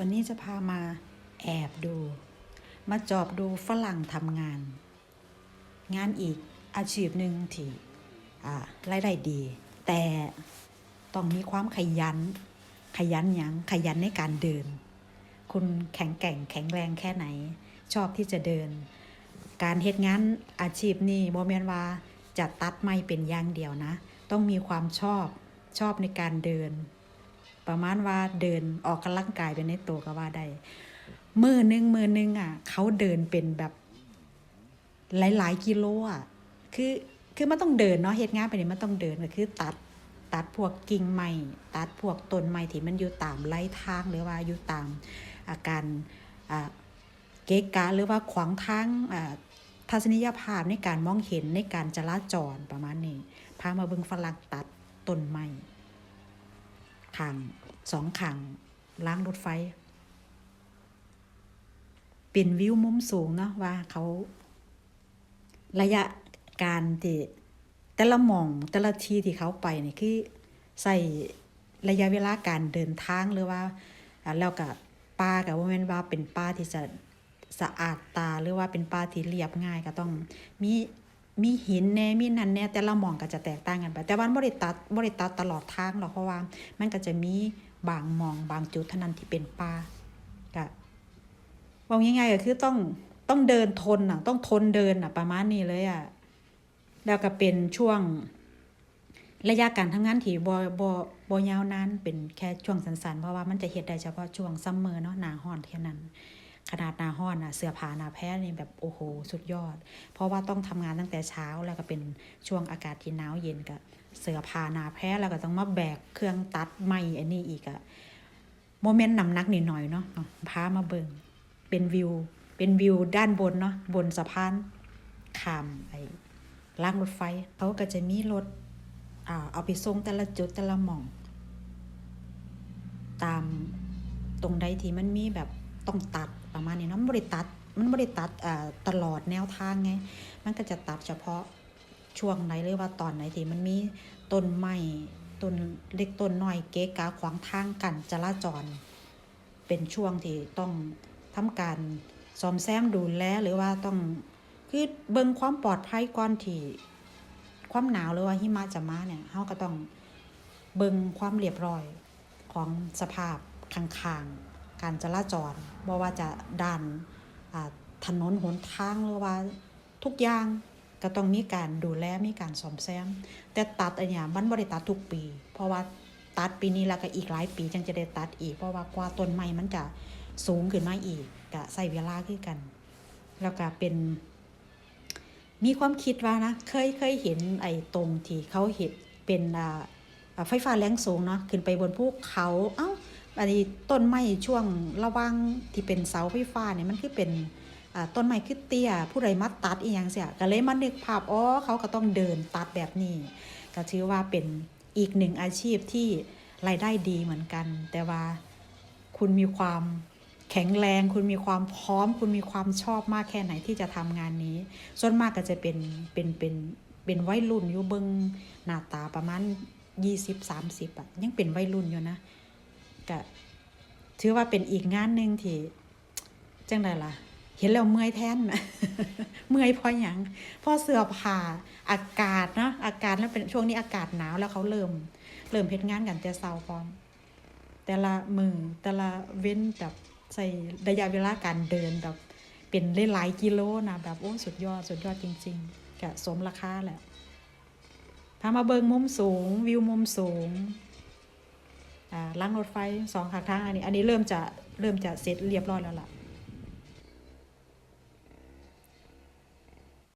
วันนี้จะพามาแอบดู มาจอบดูฝรั่งทำงาน งานอีกอาชีพหนึ่งที่อ่ารายได้ดี แต่ต้องมีความขยัน ขยันยังขยันในการเดิน คุณแข็งแกร่งแข็งแรงแค่ไหน ชอบที่จะเดิน การเฮ็ดงานอาชีพนี้บ่แม่นว่าจะตัดไม่เป็นอย่างเดียวนะ ต้องมีความชอบชอบในการเดิน ประมาณว่าเดินออกกำลังกายเป็นในตัวก็ว่าได้มือหนึงมือหนึงอะ เขาเดินเป็นแบบ หลาย ๆ กิโลอะคือคือมันต้องเดินเนาะเฮ็ดงานไปเนี่มันต้องเดินก็คือ ตัดตัดพวกกิ่งไม้ตัดพวกต้นไม้ที่มันอยู่ตามไหลทางหรือว่าอยู่ตามอาการอ่าเกะกะหรือว่าขวางทางอ่าทัศนียภาพในการมองเห็นในการจราจรประมาณนี้พามาเบิงฝรั่งตัดต้นไม้ ขางสองขางล้างรถไฟ เป็นวิวมุมสูงเนาะว่าเขา ระยะการที่แต่ละมองแต่ละที่ที่เขาไปนี่คือใส่ระยะเวลาการเดินทางหรือว่าแล้วก็ป่ากับว่าแม่นว่าเป็นป่าที่จะสะอาดตาหรือว่าเป็นป่าที่เรียบง่ายก็ต้องมี มีหินแน่มีนั่นแน่แต่ละมองก็จะแตกต่างกันไป แต่ว่าบ่ได้ตัดบ่ได้ตัดตลอดทางหรอกเพราะว่า มันก็จะมีบางมองบางจุดเท่านั้นที่เป็นป่าก็บอกง่ายๆก็คือต้องต้องเดินทนอะ ต้องทนเดินอะ ประมาณนี้เลยอะแล้วก็เป็นช่วงระยะการทำงานที่บ่บ่บ่ยาวนานเป็นแค่ช่วงสั้นๆ เพราะว่ามันจะเฮ็ดได้เฉพาะช่วงซัมเมอร์เนาะหนาร้อนแค่นั้น ขนาดนาร้อนอะเสื้อผ้านาแพ้นี่แบบโอ้โห สุดยอด เพราะว่าต้องทำงานตั้งแต่เช้าแล้วก็เป็นช่วงอากาศที่หนาวเย็นก็เสื้อผ้านาแพ้แล้วก็ต้องมาแบกเครื่องตัดไม้อันนี้อีกอะโมเมนต์นำหนักนิดหน่อยเนาะพามาเบิงเป็นวิว เป็นวิวด้านบนเนาะบนสะพานข้ามไอ้ล่างรถไฟเขาก็จะมีรถอ่าเอาไปส่งแต่ละจุดแต่ละหม่อง ตามตรงใดที่มันมีแบบต้องตัด ประมาณนี้เนาะมันบริตัดมันบริตัดตลอดแนวทางไง มันก็จะตัดเฉพาะช่วงไหนหรือว่าตอนไหนที่มันมีต้นไม้ต้นเล็กต้นน้อยเก๊กาขวางทางกันจราจร เป็นช่วงที่ต้องทำการซ่อมแซมดูแลหรือว่าต้องคือเบิ่งความปลอดภัยก่อนที่ความหนาวหรือว่าหิมะจะมาเนี่ยเราก็ต้องเบิ่งความเรียบร้อยของสภาพข้างๆ การจราจรบ่ว่าจะด้านถนนหนทางหรือว่าทุกอย่างก็ต้องมีการดูแลมีการซ่อมแซม แต่ตัดอันเนี้ยมันบ่ได้ตัดทุกปี เพราะว่าตัดปีนี้แล้วก็อีกหลายปีจึงจะได้ตัดอีก เพราะว่ากว่าต้นไม้มันจะสูงขึ้นมาอีกก็ใส่เวลาคือกัน แล้วก็เป็น มีความคิดว่านะ เคยเคยเห็นไอ้ตรงที่เขาเห็นเป็นไฟฟ้าแรงสูงเนาะขึ้นไปบนภูเขา เอ้า อันนี้ต้นไม้ช่วงระหว่างที่เป็นเสาไฟฟ้าเนี่ยมันคือเป็นต้นไม้คือเตี้ย ผู้ใดมาตัดอีหยังเสียก็เลยมานึกภาพอ๋อเขาก็ต้องเดินตัดแบบนี้ ก็ถือว่าเป็นอีกหนึ่งอาชีพที่รายได้ดีเหมือนกัน แต่ว่าคุณมีความแข็งแรง คุณมีความพร้อม คุณมีความชอบมากแค่ไหนที่จะทำงานนี้ ส่วนมากก็จะเป็นเป็นเป็นเป็นวัยรุ่นอยู่เบิงหน้าตาประมาณยี่สิบสามสิบอะยังเป็นวัยรุ่นอยู่นะ ก็ถือว่าเป็นอีกงานหนึ่งที่จังไดล่ะ เห็นแล้วเมื่อยแทนเมื่อยเพราะหยังเพราะเสื้อผ้าอากาศเนาะอากาศแล้วเป็นช่วงนี้อากาศหนาวแล้วเขาเริ่ม เริ่มเฮ็ดงานกันแต่เช้าพร้อม แต่ละมือแต่ละเว้นแบบใส่ระยะเวลาการเดินแบบเป็นหลายกิโลนะแบบโอ้สุดยอดสุดยอดจริงๆกะสมราคาแหละพามาเบิงมุมสูงวิวมุมสูง ล้างรถไฟสองข้างทางอันนี้ อันนี้เริ่มจะเริ่มจะเสร็จเรียบร้อยแล้วล่ะ